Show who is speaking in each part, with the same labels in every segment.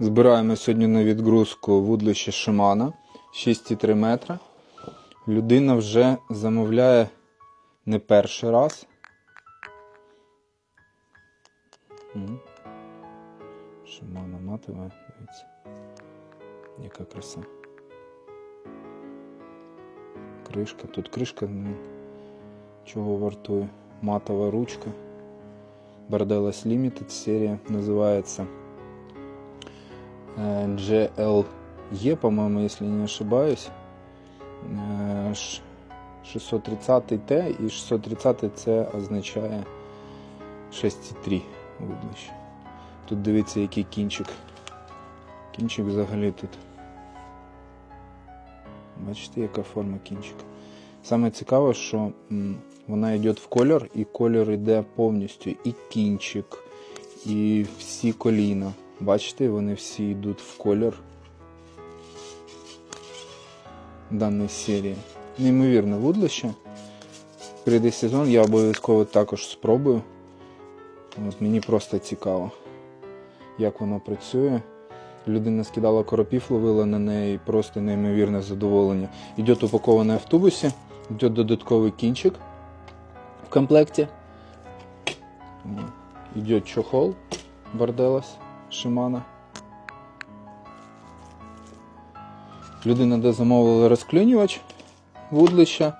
Speaker 1: Збираємо сьогодні на відгрузку вудлище Шимана 6,3 метра. Людина вже замовляє не перший раз. Шимана матове, дивіться. Яка краса. Кришка. Тут кришка чого вартує. Матова ручка. Bardelas Limited серія називається. GLE, по-моему, если не ошибаюсь. Э, 630T і 630 це означає 6,3 вудлище. Тут дивіться, який кінчик. Кінчик взагалі тут. Бачите, яка форма кінчика. Саме цікаве, що вона йде в кольор, і кольор йде повністю і кінчик, і всі коліна. Бачите, вони всі йдуть в колір даної серії. Неймовірне вудлище. Прийде сезон, я обов'язково також спробую. От мені просто цікаво, як воно працює. Людина скидала коропів, ловила на неї просто неймовірне задоволення. Йде упаковане в тубусі, йде додатковий кінчик в комплекті. Йде чохол Барделас Шимана. Людина де замовила розклинювач вудлища.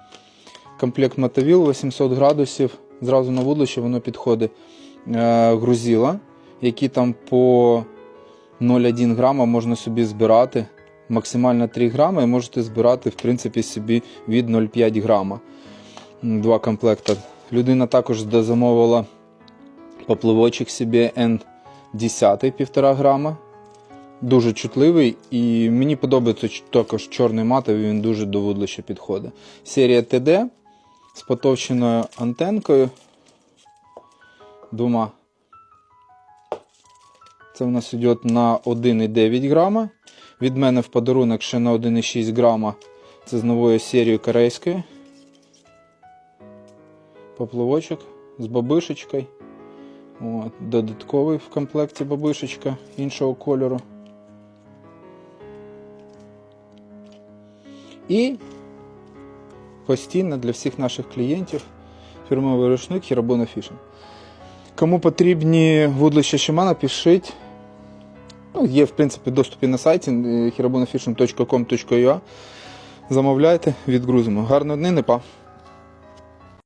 Speaker 1: Комплект мотовіл 800 градусів. Зразу на вудлище воно підходить е, грузила, які там по 0,1 грама можна собі збирати. Максимально 3 грами і можете збирати в принципі собі від 0,5 грама. Два комплекти. Людина також дозамовила попливочок собі N10 1,5 грама. Дуже чутливий і мені подобається також чорний матовий, він дуже до підходить. Серія TD з потовщеною антенкою. Двома. Це в нас йде на 1,9 грама. Від мене в подарунок ще на 1,6 грама. Це з нової серії корейської. Поплавочок з бабишечкою. От, додатковий в комплекті бабишечка іншого кольору. І постійно для всіх наших клієнтів фірмовий рушник Хірабона Фішн. Кому потрібні вудлища Шимана, пишіть. Ну, є, в принципі, доступі на сайті hirabonafishing.com.ua. Замовляйте, відгрузимо. Гарного дня, не па.